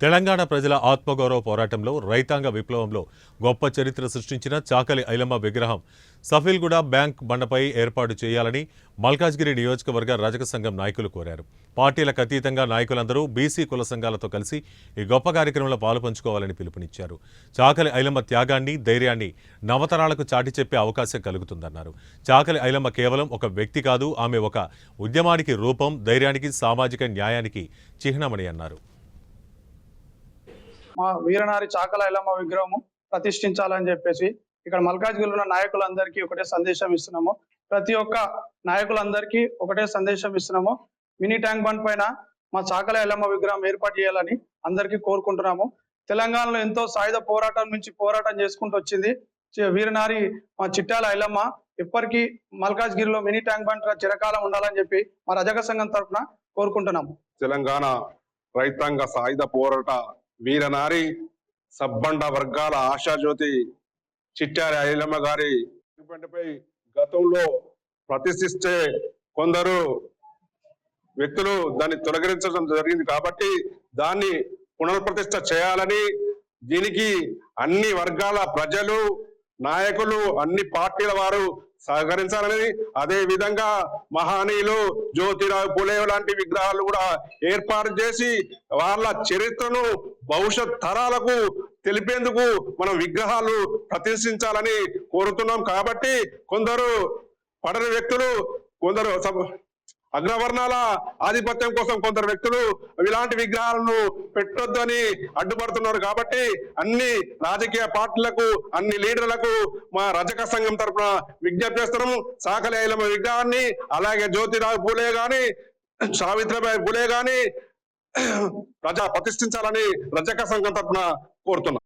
తెలంగాణ ప్రజల ఆత్మగౌరవ పోరాటంలో రైతాంగ విప్లవంలో గొప్ప చరిత్ర సృష్టించిన చాకలి ఐలమ్మ విగ్రహం సఫీల్గూడ బ్యాంక్ బండపై ఏర్పాటు చేయాలని మల్కాజ్గిరి నియోజకవర్గ రజక సంఘం నాయకులు కోరారు. పార్టీలకు అతీతంగా నాయకులందరూ బీసీ కుల సంఘాలతో కలిసి ఈ గొప్ప కార్యక్రమంలో పాలుపంచుకోవాలని పిలుపునిచ్చారు. చాకలి ఐలమ్మ త్యాగాన్ని ధైర్యాన్ని నవతరాలకు చాటి చెప్పే అవకాశం కలుగుతుందన్నారు. చాకలి ఐలమ్మ కేవలం ఒక వ్యక్తి కాదు ఆమె ఒక ఉద్యమానికి రూపం ధైర్యానికి సామాజిక న్యాయానికి చిహ్నమని అన్నారు. మా వీరనారి చాకల ఎల్లమ్మ విగ్రహము ప్రతిష్ఠించాలని చెప్పేసి ఇక్కడ మల్కాజ్గిరిలో ఉన్న నాయకులందరికీ ఒకటే సందేశం ఇస్తున్నాము. ప్రతి ఒక్క నాయకులందరికీ ఒకటే సందేశం ఇస్తున్నాము. మినీ ట్యాంక్ బండ్ పైన మా చాకల ఎల్లమ్మ విగ్రహం ఏర్పాటు చేయాలని అందరికీ కోరుకుంటున్నాము. తెలంగాణలో ఎంతో సాయుధ పోరాటం నుంచి పోరాటం చేసుకుంటూ వచ్చింది. వీరనారి మా చిట్టాల ఎల్లమ్మ ఇప్పటికీ మల్కాజ్గిరిలో మినీ ట్యాంక్ బండ్ చిరకాలం ఉండాలని చెప్పి మా రజక సంఘం తరఫున కోరుకుంటున్నాము. తెలంగాణ రైతాంగ సాయుధ పోరాట వీరనారి సబ్బండ వర్గాల ఆశాజ్యోతి చిట్టారి ఐలమ్మ గారి గతంలో ప్రతిష్ఠిస్తే కొందరు వ్యక్తులు దాన్ని తొలగించడం జరిగింది కాబట్టి దాన్ని పునర్ప్రతిష్ఠ చేయాలని దీనికి అన్ని వర్గాల ప్రజలు నాయకులు అన్ని పార్టీల వారు సహకరించాలని అదే విధంగా మహానీయులు జ్యోతిరావు పులే లాంటి విగ్రహాలు కూడా ఏర్పాటు చేసి వాళ్ళ చరిత్రను భవిష్యత్ తరాలకు తెలిపేందుకు మనం విగ్రహాలు ప్రతిష్ఠించాలని కోరుతున్నాం. కాబట్టి కొందరు పడని వ్యక్తులు కొందరు అగ్రవర్ణాల ఆధిపత్యం కోసం కొందరు వ్యక్తులు ఇలాంటి విగ్రహాలను పెట్టొద్దని అడ్డుపడుతున్నారు కాబట్టి అన్ని రాజకీయ పార్టీలకు అన్ని లీడర్లకు మా రజక సంఘం తరపున విజ్ఞప్తి చేస్తున్నాము. సాకలి ఐలమ్మ విగ్రహాన్ని అలాగే జ్యోతిరావు పూలే గాని సావిత్రిబాయి పూలే గాని ప్రజా ప్రతిష్ఠించాలని రజక సంఘం తరపున కోరుతున్నాం.